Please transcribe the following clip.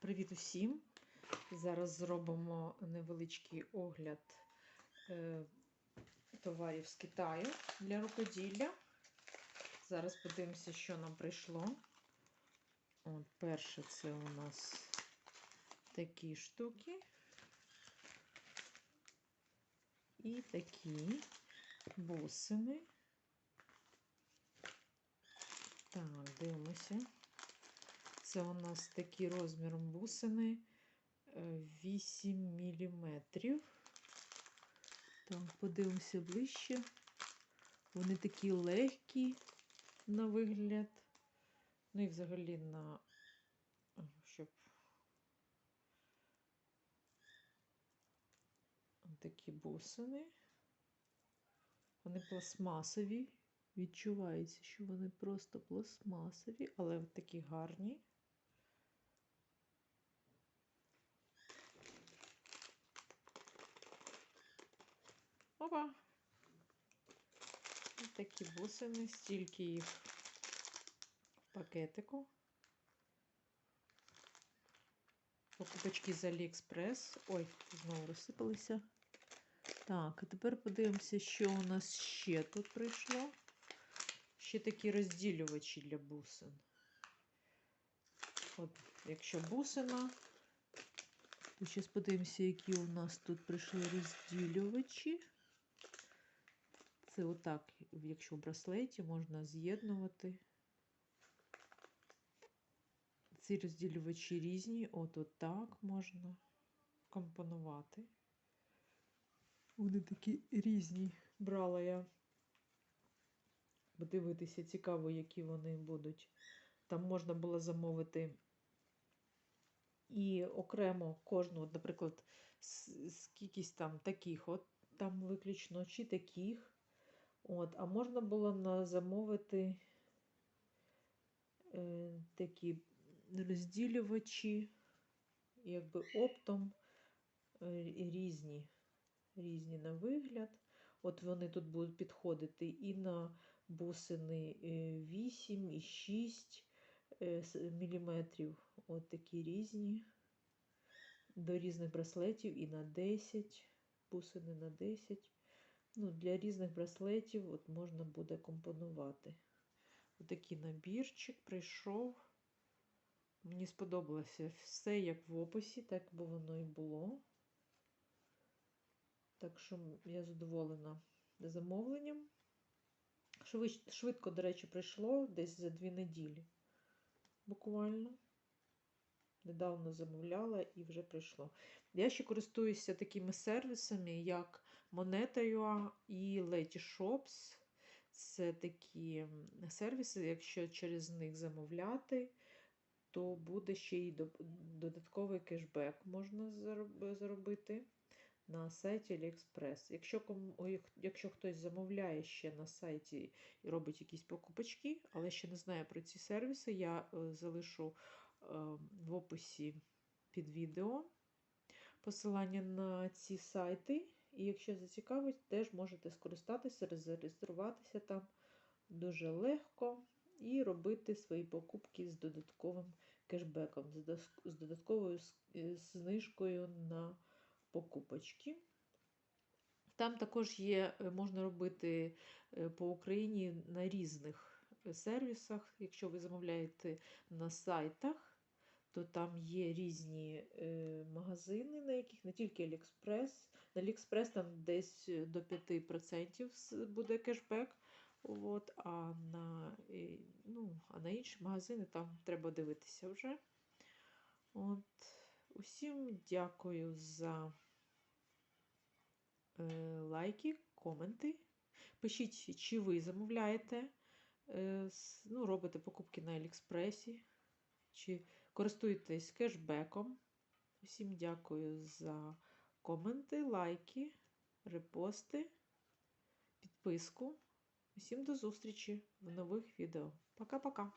Привіт усім! Зараз зробимо невеличкий огляд е, товарів з Китаю для рукоділля. Зараз подивимося, що нам прийшло. От, перше, це у нас такі штуки. І такі бусини. Так, дивимося. Це у нас такі розміром бусини 8 мм. Так, подивимося ближче. Вони такі легкі на вигляд. Ну і взагалі на щоб такі бусини. Вони пластмасові. Відчувається, що вони просто пластмасові, але такі гарні. Опа! Ось такі бусини, стільки їх в пакетику. Покупочки з Аліекспрес. Ой, знову розсипалися. Так, а тепер подивимося, що у нас ще тут прийшло. Ще такі розділювачі для бусин. От, якщо бусина, то зараз подивимося, які у нас тут прийшли розділювачі. Це отак, якщо в браслеті можна з'єднувати. Ці розділювачі різні, от отак можна компонувати. Вони такі різні. Брала я подивитися, цікаво, які вони будуть. Там можна було замовити і окремо кожну, наприклад, скількись там таких, от там виключно, чи таких. От, А можна було на замовити е, такі розділювачі, якби оптом е, різні, різні на вигляд. От вони тут будуть підходити і на бусини 8 і 6 мм. От такі різні. До різних браслетів і на 10, бусини на 10. Ну, Для різних браслетів от можна буде компонувати. Отакий набірчик прийшов. Мені сподобалося все як в описі, так би воно і було. Так що я задоволена замовленням. Швидко, до речі, прийшло десь за дві неділі. Буквально. Недавно замовляла і вже прийшло. Я ще користуюся такими сервісами, як Moneta.ua і Letyshops. Це такі сервіси, якщо через них замовляти, то буде ще й додатковий кешбек можна заробити на сайті AliExpress. Якщо якщо хтось замовляє ще на сайті і робить якісь покупочки, але ще не знає про ці сервіси, я е, залишу е, в описі під відео посилання на ці сайти. І якщо зацікавить, теж можете скористатися, зареєструватися там дуже легко і робити свої покупки з додатковим кешбеком, з додатковою е, знижкою на покупочки. Там також є, е, можна робити е, по Україні на різних сервісах. Якщо ви замовляєте на сайтах, то там є різні магазини, на яких не тільки Аліекспрес. На Аліекспрес там десь до 5% буде кешбек. От, а на ну, а на інші магазини там треба дивитися вже. От. Усім дякую за е, лайки, коменти. Пишіть, чи ви замовляєте, е, ну, робите покупки на Аліекспресі, чи користуєтесь кешбеком. Усім дякую за коменти, лайки, репости, підписку. Усім до зустрічі в нових відео. Пока-пока!